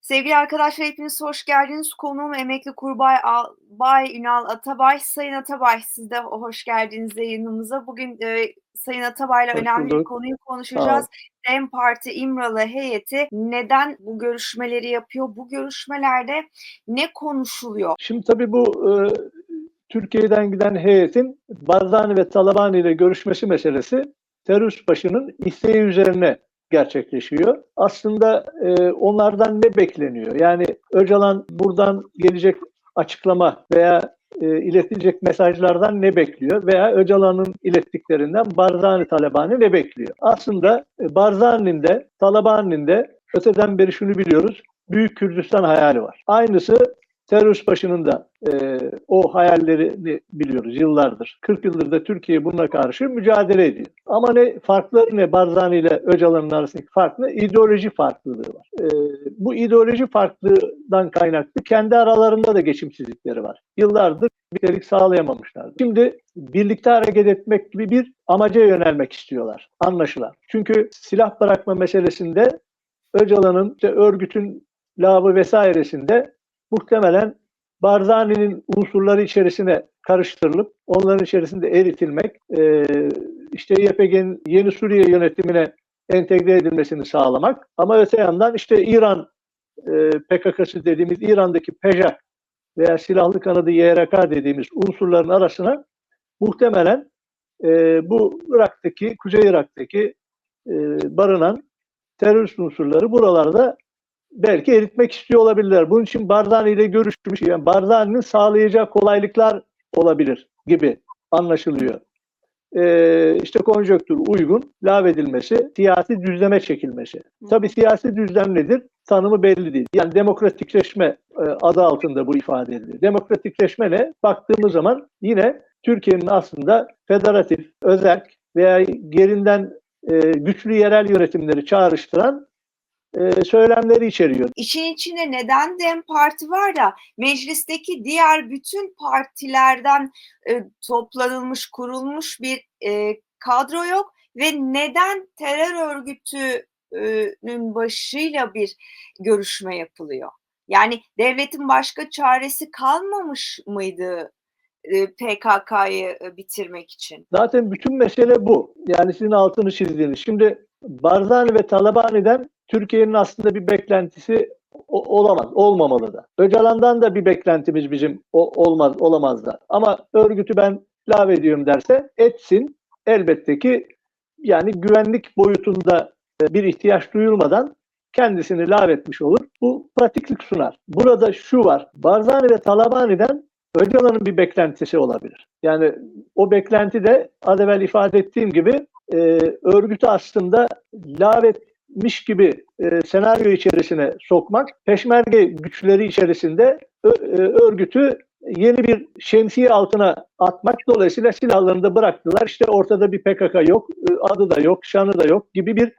Sevgili arkadaşlar hepiniz hoş geldiniz. Konuğum emekli kurbay Bay Ünal Atabay. Sayın Atabay siz de hoş geldiniz yayınımıza. Bugün e, Sayın Atabay'la önemli bir konuyu konuşacağız. DEM Parti İmralı heyeti neden bu görüşmeleri yapıyor? Bu görüşmelerde ne konuşuluyor? Şimdi tabii bu e, Türkiye'den giden heyetin Barzani ve Talabani ile görüşmesi meselesi terörist başının isteği üzerine gerçekleşiyor. Aslında e, onlardan ne bekleniyor? Yani Öcalan buradan gelecek açıklama veya e, iletilecek mesajlardan ne bekliyor? Veya Öcalan'ın ilettiklerinden Barzani Talabani ne bekliyor? Aslında e, Barzani'nin de Talabani'nin de öteden beri şunu biliyoruz. Büyük Kürdistan hayali var. Aynısı terörist başının da e, o hayallerini biliyoruz yıllardır. 40 yıldır da Türkiye bununla karşı mücadele ediyor. Ama ne farkları ne Barzani ile Öcalan'ın arasındaki fark ne? İdeoloji farklılığı var. E, bu ideoloji farklılığından kaynaklı kendi aralarında da geçimsizlikleri var. Yıllardır birlik sağlayamamışlardı. Şimdi birlikte hareket etmek gibi bir amaca yönelmek istiyorlar. Anlaşılan. Çünkü silah bırakma meselesinde Öcalan'ın işte örgütün labı vesairesinde muhtemelen Barzani'nin unsurları içerisine karıştırılıp onların içerisinde eritilmek, e, işte YPG'nin yeni Suriye yönetimine entegre edilmesini sağlamak. Ama öte yandan işte İran e, PKK'sı dediğimiz İran'daki PEJAK veya silahlı kanadı YRK dediğimiz unsurların arasına muhtemelen e, bu Irak'taki, Kuzey Irak'taki e, barınan terörist unsurları buralarda belki eritmek istiyor olabilirler. Bunun için Barzani ile görüşmüş. Yani Barzani'nin sağlayacağı kolaylıklar olabilir gibi anlaşılıyor. Ee, işte konjöktür uygun, lağvedilmesi, siyasi düzleme çekilmesi. Tabii siyasi düzlem nedir? Tanımı belli değil. Yani demokratikleşme e, adı altında bu ifade edilir. Demokratikleşme ne? Baktığımız zaman yine Türkiye'nin aslında federatif, özerk veya gerinden e, güçlü yerel yönetimleri çağrıştıran e, söylemleri içeriyor. İşin içinde neden DEM Parti var da meclisteki diğer bütün partilerden e, toplanılmış, kurulmuş bir e, kadro yok ve neden terör örgütünün başıyla bir görüşme yapılıyor? Yani devletin başka çaresi kalmamış mıydı e, PKK'yı bitirmek için? Zaten bütün mesele bu. Yani sizin altını çizdiğiniz. Şimdi Barzani ve Talabani'den Türkiye'nin aslında bir beklentisi olamaz, olmamalı da. Öcalan'dan da bir beklentimiz bizim olmaz, olamaz da. Ama örgütü ben lave ediyorum derse etsin. Elbette ki yani güvenlik boyutunda e, bir ihtiyaç duyulmadan kendisini etmiş olur. Bu pratiklik sunar. Burada şu var. Barzani ve Talabani'den Öcalan'ın bir beklentisi olabilir. Yani o beklenti de az evvel ifade ettiğim gibi e, örgütü aslında lavetmiş gibi e, senaryo içerisine sokmak, peşmerge güçleri içerisinde ö, e, örgütü yeni bir şemsiye altına atmak dolayısıyla silahlarını da bıraktılar. İşte ortada bir PKK yok, e, adı da yok, şanı da yok gibi bir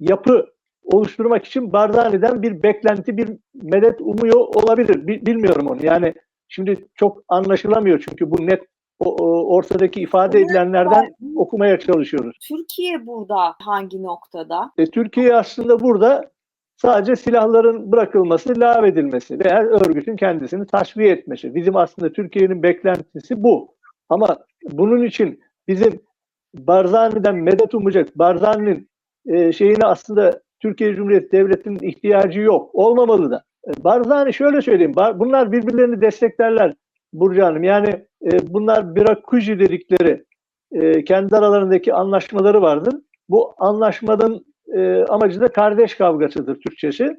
yapı oluşturmak için Barzani'den bir beklenti, bir medet umuyor olabilir. Bilmiyorum onu. Yani şimdi çok anlaşılamıyor çünkü bu net o, o ortadaki ifade edilenlerden okumaya çalışıyoruz. Türkiye burada hangi noktada? E, Türkiye aslında burada sadece silahların bırakılması, lağvedilmesi veya örgütün kendisini tasfiye etmesi. Bizim aslında Türkiye'nin beklentisi bu. Ama bunun için bizim Barzani'den medet umacak, Barzani'nin e, şeyini aslında Türkiye Cumhuriyeti Devleti'nin ihtiyacı yok. Olmamalı da. E, Barzani şöyle söyleyeyim, bunlar birbirlerini desteklerler Burcu Hanım. Yani e, bunlar Birakuji dedikleri e, kendi aralarındaki anlaşmaları vardır. Bu anlaşmanın e, amacı da kardeş kavgasıdır Türkçesi.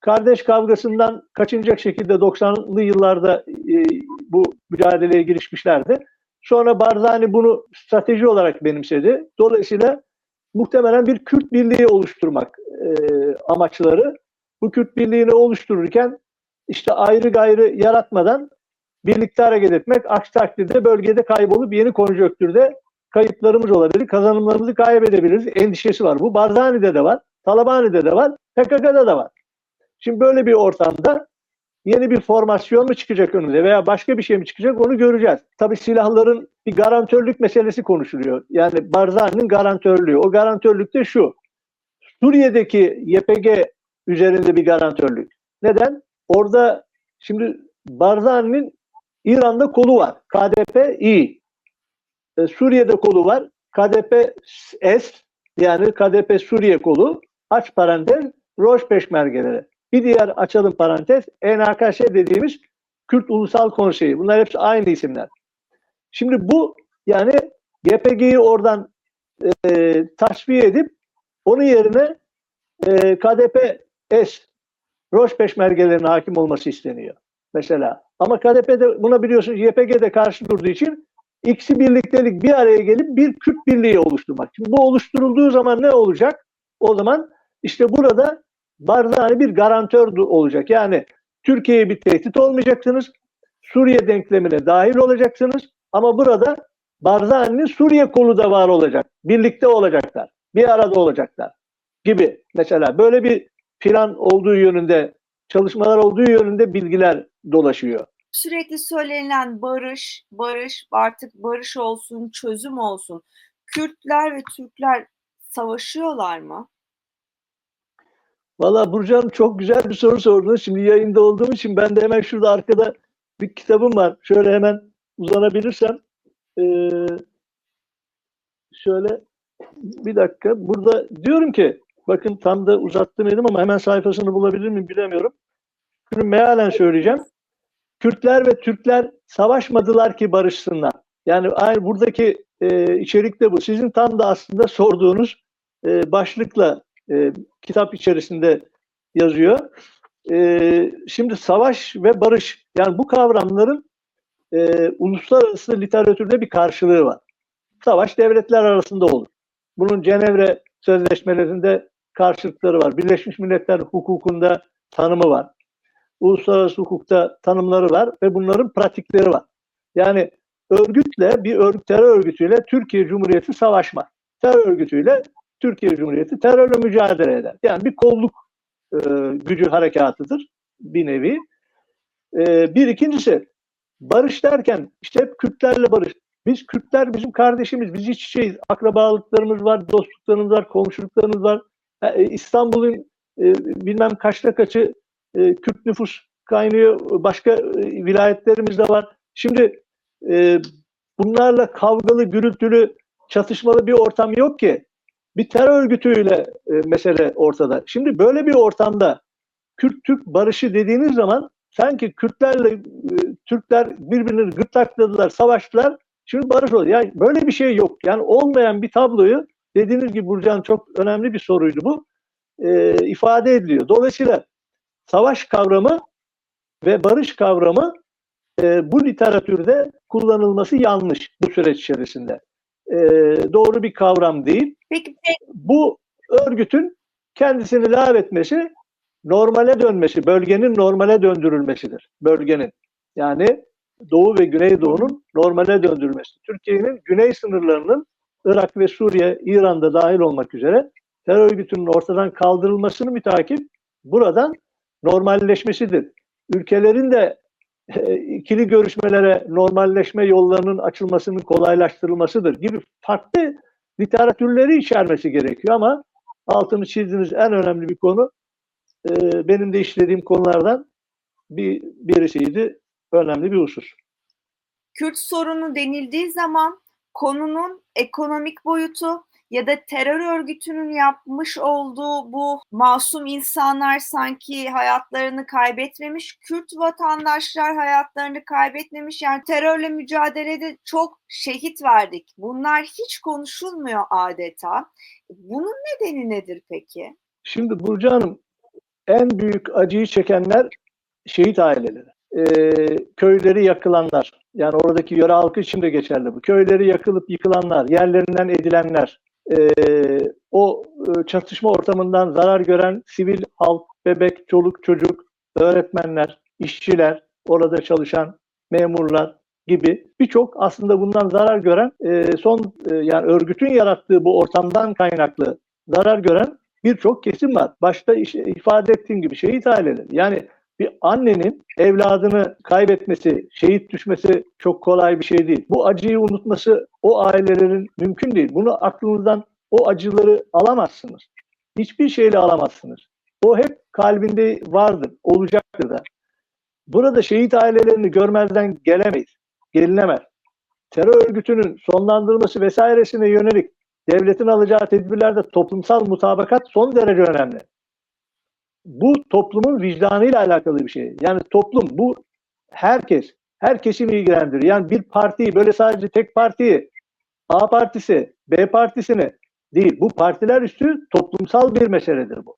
Kardeş kavgasından kaçınacak şekilde 90'lı yıllarda e, bu mücadeleye girişmişlerdi. Sonra Barzani bunu strateji olarak benimsedi. Dolayısıyla muhtemelen bir Kürt birliği oluşturmak e, amaçları. Bu Kürt birliğini oluştururken işte ayrı gayrı yaratmadan birlikte hareket etmek. Aksi takdirde bölgede kaybolup yeni konjonktürde kayıplarımız olabilir, kazanımlarımızı kaybedebiliriz endişesi var. Bu Barzani'de de var, Talabani'de de var, PKK'da da var. Şimdi böyle bir ortamda yeni bir formasyon mu çıkacak önümüze veya başka bir şey mi çıkacak onu göreceğiz. Tabii silahların bir garantörlük meselesi konuşuluyor. Yani Barzani'nin garantörlüğü. O garantörlük de şu. Suriye'deki YPG üzerinde bir garantörlük. Neden? Orada şimdi Barzani'nin İran'da kolu var. KDP-İ. E, Suriye'de kolu var. KDP-S yani KDP Suriye kolu. Aç parantez Roj peşmergeleri. Bir diğer açalım parantez ENAKŞ dediğimiz Kürt Ulusal Konseyi. Bunlar hepsi aynı isimler. Şimdi bu yani YPG'yi oradan e, tasfiye edip onun yerine e, KDP-S Roj peşmergelerine hakim olması isteniyor. Mesela. Ama KDP'de buna biliyorsunuz YPG'de karşı durduğu için ikisi birliktelik bir araya gelip bir Kürt birliği oluşturmak. Şimdi bu oluşturulduğu zaman ne olacak? O zaman işte burada Barzani bir garantör olacak. Yani Türkiye'ye bir tehdit olmayacaksınız. Suriye denklemine dahil olacaksınız. Ama burada Barzani'nin Suriye kolu da var olacak. Birlikte olacaklar. Bir arada olacaklar gibi. Mesela böyle bir plan olduğu yönünde, çalışmalar olduğu yönünde bilgiler dolaşıyor. Sürekli söylenen barış, barış, artık barış olsun, çözüm olsun. Kürtler ve Türkler savaşıyorlar mı? Valla Burcu Hanım çok güzel bir soru sordunuz. Şimdi yayında olduğum için ben de hemen şurada arkada bir kitabım var. Şöyle hemen uzanabilirsem. Ee, şöyle bir dakika. Burada diyorum ki bakın tam da uzattım elim ama hemen sayfasını bulabilir miyim bilemiyorum. Şunu mealen söyleyeceğim. Kürtler ve Türkler savaşmadılar ki barışsınlar. Yani aynı buradaki e, içerik de bu. Sizin tam da aslında sorduğunuz e, başlıkla e, kitap içerisinde yazıyor. E, şimdi savaş ve barış yani bu kavramların e, uluslararası literatürde bir karşılığı var. Savaş devletler arasında olur. Bunun Cenevre sözleşmelerinde karşılıkları var. Birleşmiş Milletler hukukunda tanımı var. Uluslararası hukukta tanımları var ve bunların pratikleri var. Yani örgütle bir örgüt, terör örgütüyle Türkiye Cumhuriyeti savaşmaz. Terör örgütüyle Türkiye Cumhuriyeti terörle mücadele eder. Yani bir kolluk e, gücü harekatıdır bir nevi. E, bir ikincisi barış derken işte hep Kürtlerle barış. Biz Kürtler bizim kardeşimiz, biz iç içeyiz. Akrabalıklarımız var, dostluklarımız var, komşuluklarımız var. E, İstanbul'un e, bilmem kaçta kaçı e, Kürt nüfus kaynıyor. Başka e, vilayetlerimiz de var. Şimdi e, bunlarla kavgalı, gürültülü, çatışmalı bir ortam yok ki. Bir terör örgütüyle e, mesele ortada. Şimdi böyle bir ortamda Kürt-Türk barışı dediğiniz zaman sanki Kürtlerle Türkler birbirini gırtlakladılar, savaştılar. Şimdi barış oldu. Yani böyle bir şey yok. Yani olmayan bir tabloyu dediğiniz gibi Burcan çok önemli bir soruydu bu. E, ifade ediliyor. Dolayısıyla savaş kavramı ve barış kavramı e, bu literatürde kullanılması yanlış bu süreç içerisinde. E, doğru bir kavram değil. Peki Bu örgütün kendisini lav etmesi normale dönmesi, bölgenin normale döndürülmesidir. Bölgenin. Yani Doğu ve Güneydoğu'nun normale döndürülmesi. Türkiye'nin güney sınırlarının Irak ve Suriye, İran'da dahil olmak üzere terör örgütünün ortadan kaldırılmasını mütakip buradan normalleşmesidir. Ülkelerin de e, ikili görüşmelere normalleşme yollarının açılmasının kolaylaştırılmasıdır gibi farklı literatürleri içermesi gerekiyor ama altını çizdiğiniz en önemli bir konu e, benim de işlediğim konulardan bir birisiydi. Önemli bir husus. Kürt sorunu denildiği zaman konunun ekonomik boyutu ya da terör örgütünün yapmış olduğu bu masum insanlar sanki hayatlarını kaybetmemiş, Kürt vatandaşlar hayatlarını kaybetmemiş. Yani terörle mücadelede çok şehit verdik. Bunlar hiç konuşulmuyor adeta. Bunun nedeni nedir peki? Şimdi Burcu Hanım en büyük acıyı çekenler şehit aileleri. Ee, köyleri yakılanlar. Yani oradaki yöre halkı için de geçerli bu. Köyleri yakılıp yıkılanlar, yerlerinden edilenler, e, o çatışma ortamından zarar gören sivil halk, bebek, çoluk, çocuk, öğretmenler, işçiler, orada çalışan memurlar gibi birçok aslında bundan zarar gören e, son e, yani örgütün yarattığı bu ortamdan kaynaklı zarar gören birçok kesim var. Başta işte ifade ettiğim gibi şehit aileleri. Yani bir annenin evladını kaybetmesi, şehit düşmesi çok kolay bir şey değil. Bu acıyı unutması o ailelerin mümkün değil. Bunu aklınızdan o acıları alamazsınız. Hiçbir şeyle alamazsınız. O hep kalbinde vardır, olacaktır da. Burada şehit ailelerini görmezden gelemeyiz, gelinemez. Terör örgütünün sonlandırılması vesairesine yönelik devletin alacağı tedbirlerde toplumsal mutabakat son derece önemli. Bu toplumun vicdanıyla alakalı bir şey. Yani toplum bu herkes, her kesimi ilgilendiriyor. Yani bir partiyi böyle sadece tek partiyi A partisi, B partisini değil. Bu partiler üstü toplumsal bir meseledir bu.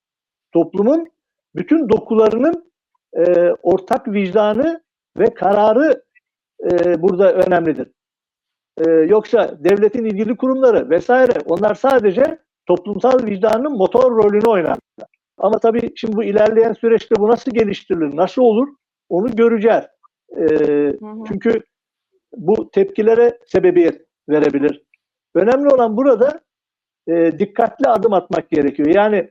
Toplumun bütün dokularının e, ortak vicdanı ve kararı e, burada önemlidir. E, yoksa devletin ilgili kurumları vesaire onlar sadece toplumsal vicdanın motor rolünü oynarlar. Ama tabii şimdi bu ilerleyen süreçte bu nasıl geliştirilir, nasıl olur onu göreceğiz. E, Hı hı. çünkü bu tepkilere sebebiyet verebilir. Önemli olan burada e, dikkatli adım atmak gerekiyor. Yani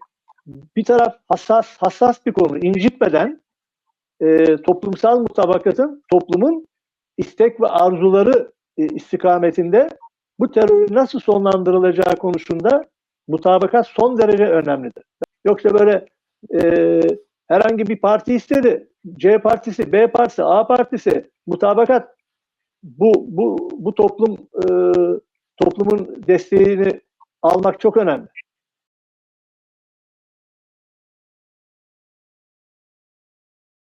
bir taraf hassas hassas bir konu incitmeden e, toplumsal mutabakatın toplumun istek ve arzuları e, istikametinde bu terörün nasıl sonlandırılacağı konusunda mutabakat son derece önemlidir. Yoksa böyle e, herhangi bir parti istedi. C partisi, B partisi, A partisi mutabakat bu bu bu toplum e, toplumun desteğini almak çok önemli.